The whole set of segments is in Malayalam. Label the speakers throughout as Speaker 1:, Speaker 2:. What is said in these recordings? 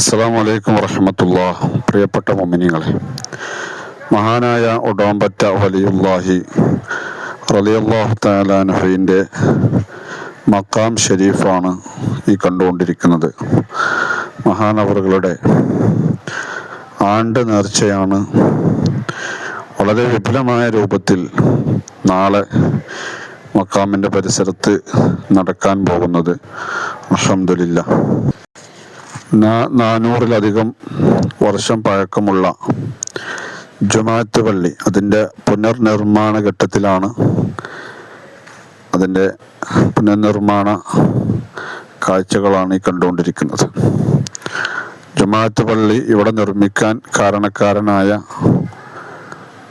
Speaker 1: അസ്സാം വലൈക്കും വറഹമത്തുള്ള പ്രിയപ്പെട്ട മൊമിനിങ്ങളെ മഹാനായ ഒഡോമ്പറ്റ വലിയുല്ലാഹി റലിയല്ലാഹു താലാൻഹുവിന്റെ മക്കാം ഷെരീഫാണ് ഈ കണ്ടുകൊണ്ടിരിക്കുന്നത്. മഹാനവറുകളുടെ ആണ്ട് നേർച്ചയാണ് വളരെ വിപുലമായ രൂപത്തിൽ നാളെ മക്കാമിന്റെ പരിസരത്ത് നടക്കാൻ പോകുന്നത്. അഹമ്മദില്ല നാനൂറിലധികം വർഷം പഴക്കമുള്ള ജുമാത്ത് പള്ളി അതിന്റെ പുനർനിർമ്മാണ ഘട്ടത്തിലാണ് അതിന്റെ പുനർനിർമ്മാണ കാഴ്ചകളാണ് ഈ കണ്ടുകൊണ്ടിരിക്കുന്നത്. ജുമാത്ത് പള്ളി ഇവിടെ നിർമ്മിക്കാൻ കാരണക്കാരനായ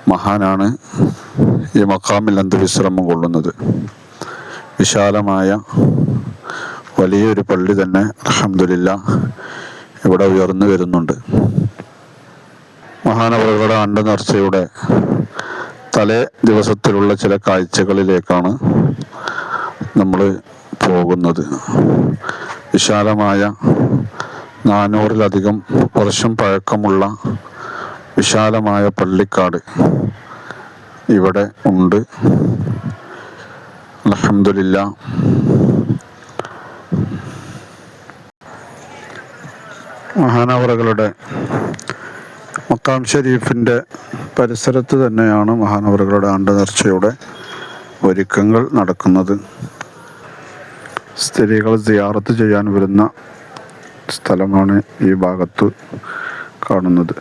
Speaker 1: മഹാനാണ് ഈ മക്കാമിൽ അന്തവിശ്രമം കൊള്ളുന്നത്. വിശാലമായ വലിയൊരു പള്ളി തന്നെ അലഹമില്ല ഇവിടെ ഉയർന്നു വരുന്നുണ്ട്. മഹാനവറുകളുടെ ആണ്ട് നേർച്ചയുടെ തലേ ദിവസത്തിലുള്ള ചില കാഴ്ചകളിലേക്കാണ് നമ്മൾ പോകുന്നത്. വിശാലമായ നാനൂറിലധികം വർഷം പഴക്കമുള്ള വിശാലമായ പള്ളിക്കാട് ഇവിടെ ഉണ്ട്. അലഹമില്ല മഹാനവറുകളുടെ മക്കാം ഷരീഫിന്റെ പരിസരത്ത് തന്നെയാണ് മഹാനവറുകളുടെ ആണ്ട് നേർച്ചയുടെ ഒരുക്കങ്ങൾ നടക്കുന്നത്. സ്ത്രീകൾ സിയാറത്ത് ചെയ്യാൻ വരുന്ന സ്ഥലമാണ് ഈ ഭാഗത്ത് കാണുന്നത്.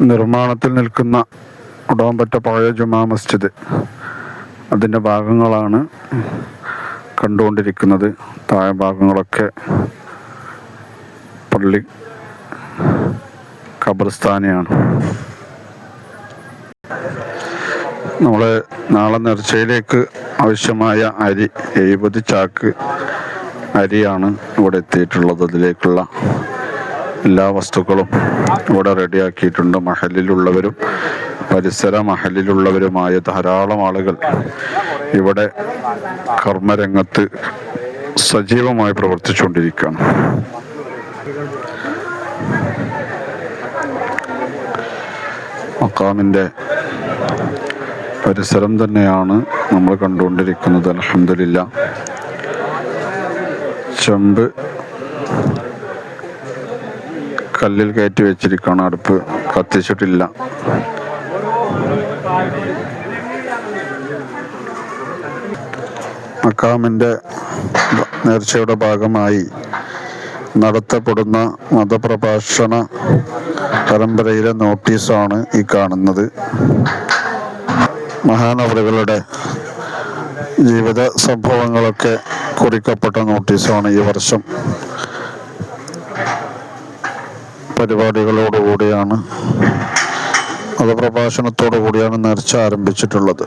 Speaker 1: നിർമ്മാണത്തിൽ നിൽക്കുന്ന ഉടവമ്പറ്റ പഴയ ജുമാ മസ്ജിദ് അതിന്റെ ഭാഗങ്ങളാണ് കണ്ടുകൊണ്ടിരിക്കുന്നത്. താഴെ ഭാഗങ്ങളൊക്കെ പള്ളി ഖബർസ്ഥാനെയാണ് നമ്മൾ നാളെ നേർച്ചയിലേക്ക് ആവശ്യമായ അരി എഴുപത് ചാക്ക് അരിയാണ് ഇവിടെ എത്തിയിട്ടുള്ളത്. അതിലേക്കുള്ള എല്ലാ വസ്തുക്കളും ഇവിടെ റെഡിയാക്കിയിട്ടുണ്ട്. മഹലിലുള്ളവരും പരിസര മഹലിലുള്ളവരുമായ ധാരാളം ആളുകൾ ഇവിടെ കർമ്മരംഗത്ത് സജീവമായി പ്രവർത്തിച്ചുകൊണ്ടിരിക്കുകയാണ്. മക്കാമിന്റെ പരിസരം തന്നെയാണ് നമ്മൾ കണ്ടുകൊണ്ടിരിക്കുന്നത് അലഹമില്ല ചെമ്പ് കല്ലിൽ കയറ്റി വെച്ചിരിക്കുകയാണ് അടുപ്പ് കത്തിച്ചിട്ടില്ല. മക്കാമിന്റെ നേർച്ചയുടെ ഭാഗമായി നടത്തപ്പെടുന്ന മതപ്രഭാഷണ പരമ്പരയിലെ നോട്ടീസാണ് ഈ കാണുന്നത്. മഹാനവറുകളുടെ ജീവിത സംഭവങ്ങളൊക്കെ കുറിക്കപ്പെട്ട നോട്ടീസാണ് ഈ വർഷം. പരിപാടികളോടുകൂടിയാണ് മതപ്രഭാഷണത്തോടു കൂടിയാണ് നേർച്ച ആരംഭിച്ചിട്ടുള്ളത്.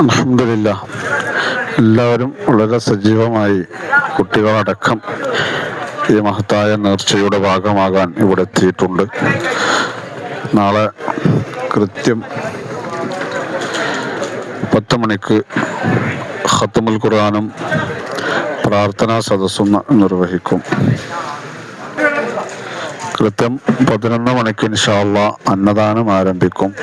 Speaker 1: അലഹമില്ല എല്ലാവരും വളരെ സജീവമായി കുട്ടികളടക്കം ഈ മഹത്തായ നേർച്ചയുടെ ഭാഗമാകാൻ ഇവിടെ എത്തിയിട്ടുണ്ട്. നാളെ കൃത്യം പത്ത് മണിക്ക് ഖത്തമുൽ ഖുർആാനും പ്രാർത്ഥനാ സദസ്സും നിർവഹിക്കും. കൃത്യം പതിനൊന്ന് മണിക്ക് ഇൻഷാള്ള അന്നദാനം ആരംഭിക്കും.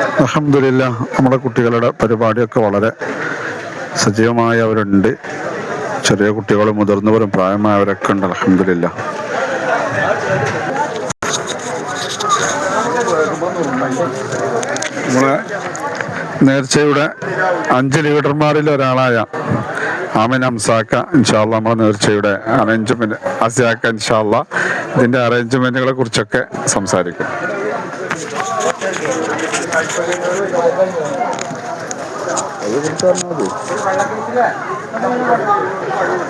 Speaker 1: അലഹമില്ല നമ്മുടെ കുട്ടികളുടെ പരിപാടിയൊക്കെ വളരെ സജീവമായി അവരുണ്ട് ചെറിയ കുട്ടികളും മുതിർന്നവരും പ്രായമായവരൊക്കെ ഉണ്ട് അലഹമില്ല നമ്മളെ നേർച്ചയുടെ അഞ്ച് ലീഡർമാരിൽ ഒരാളായ ആമിൻ അംസാക്ക ഇൻഷാല്ല നമ്മുടെ നേർച്ചയുടെ അറേഞ്ച്മെന്റ് അസിയാക്ക ഇൻഷാല്ല ഇതിന്റെ അറേഞ്ച്മെന്റുകളെ കുറിച്ചൊക്കെ സംസാരിക്കും.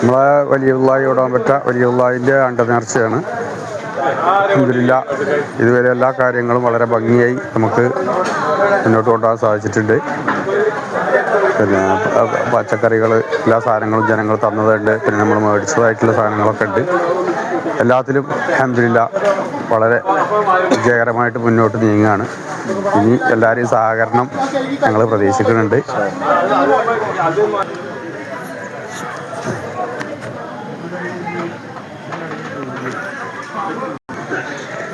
Speaker 2: നമ്മളെ വലിയുള്ളായി ഓടാൻ പറ്റ അണ്ട നേർച്ചയാണ് അൽഹംദുലില്ലാ ഇതുവരെ എല്ലാ കാര്യങ്ങളും വളരെ ഭംഗിയായി നമുക്ക് മുന്നോട്ട് കൊണ്ടുപോകാൻ സാധിച്ചിട്ടുണ്ട്. പിന്നെ പച്ചക്കറികൾ എല്ലാ സാധനങ്ങളും ജനങ്ങൾ തന്നതുണ്ട്. പിന്നെ നമ്മൾ മേടിച്ചതായിട്ടുള്ള സാധനങ്ങളൊക്കെ ഉണ്ട്. എല്ലാത്തിലും അൽഹംദുലില്ല വളരെ വിജയകരമായിട്ട് മുന്നോട്ട് നീങ്ങുകയാണ്. ഇനി എല്ലാവരെയും സഹകരണം ഞങ്ങൾ പ്രതീക്ഷിക്കുന്നുണ്ട്.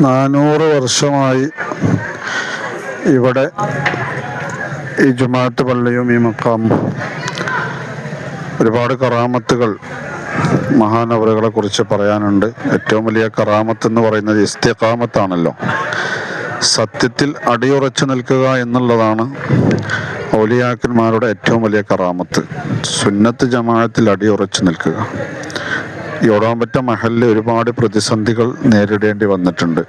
Speaker 1: നാനൂറ് വർഷമായി ഇവിടെ ഈ ജുമാട്ട് പള്ളിയും ഈ മക്കാമും ഒരുപാട് കറാമത്തുകൾ മഹാനവറുകളെ കുറിച്ച് പറയാനുണ്ട്. ഏറ്റവും വലിയ കറാമത്ത് എന്ന് പറയുന്നത് ഇസ്തിഖാമത്താണല്ലോ. സത്യത്തിൽ അടിയുറച്ചു നിൽക്കുക എന്നുള്ളതാണ് ഔലിയാക്കന്മാരുടെ ഏറ്റവും വലിയ കറാമത്ത്. സുന്നത്ത് ജമാഅത്തിൽ അടിയുറച്ചു നിൽക്കുക. യോടാമ്പറ്റ മഹലിൽ ഒരുപാട് പ്രതിസന്ധികൾ നേരിടേണ്ടി വന്നിട്ടുണ്ട്.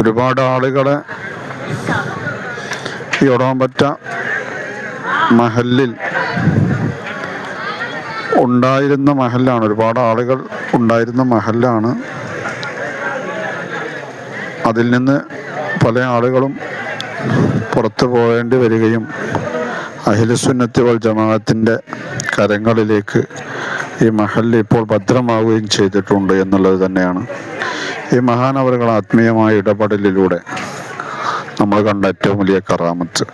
Speaker 1: ഒരുപാട് ആളുകളെ യോടാമ്പറ്റ മഹലിൽ ഉണ്ടായിരുന്ന മഹലാണ് ഒരുപാട് ആളുകൾ ഉണ്ടായിരുന്ന മഹലാണ് അതിൽ നിന്ന് പല ആളുകളും പുറത്തു പോകേണ്ടി വരികയും അഹിലസുന്നത്തി വൽ ജമാഅത്തിന്റെ കരങ്ങളിലേക്ക് ഈ മഹൽ ഇപ്പോൾ ഭദ്രമാവുകയും ചെയ്തിട്ടുണ്ട് എന്നുള്ളത് തന്നെയാണ്. ഈ മഹാനവറുകൾ ആത്മീയമായ ഇടപെടലിലൂടെ നമ്മൾ കണ്ട ഏറ്റവും വലിയ കറാമത്ത്.